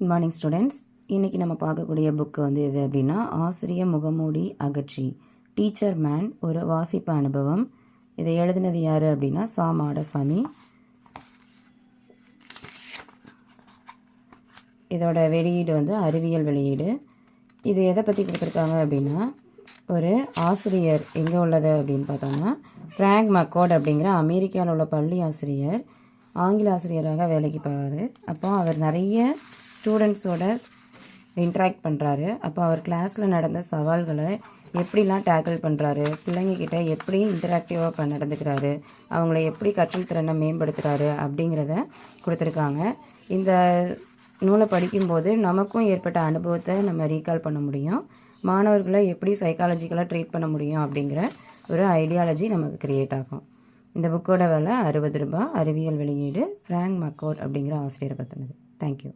Good morning students இன்றைக்கி நம்ம பார்க்கக்கூடிய புக்கு வந்து எது அப்படின்னா ஆசிரிய முகமூடி அகற்றி. டீச்சர் மேன் ஒரு வாசிப்பு அனுபவம். இதை எழுதினது யார் அப்படின்னா சா. மாடசாமி. இதோட வெளியீடு வந்து அறிவியல் வெளியீடு. இது எதை பற்றி கொடுத்துருக்காங்க அப்படின்னா ஒரு ஆசிரியர் எங்கே உள்ளது அப்படின்னு பார்த்தோம்னா ஃப்ராங்க் மக்கோட் அப்படிங்கிற அமெரிக்காவில் உள்ள பள்ளி ஆசிரியர் ஆங்கில ஆசிரியராக வேலைக்கு போகிறாரு அப்போ அவர் நிறைய ஸ்டூடெண்ட்ஸோட இன்ட்ராக்ட் பண்ணுறாரு அப்போ அவர் கிளாஸில் நடந்த சவால்களை எப்படிலாம் டேக்கிள் பண்ணுறாரு பிள்ளைங்கக்கிட்ட எப்படி இன்டராக்டிவாக ப நடந்துக்கிறாரு? அவங்கள எப்படி கற்றல் திறனை மேம்படுத்துகிறாரு அப்படிங்கிறத கொடுத்துருக்காங்க. இந்த நூலை படிக்கும்போது நமக்கும் ஏற்பட்ட அனுபவத்தை நம்ம ரீகால் பண்ண முடியும். மாணவர்களை எப்படி சைக்காலஜிக்கலாக ட்ரீட் பண்ண முடியும் அப்படிங்கிற ஒரு ஐடியாலஜி நமக்கு க்ரியேட் ஆகும். இந்த புக்கோட விலை அறுபது ரூபாய் அறிவியல் வெளியீடு ஃப்ராங்க் மக்கோட் அப்படிங்கிற ஆசிரியரை பற்றினது தேங்க்யூ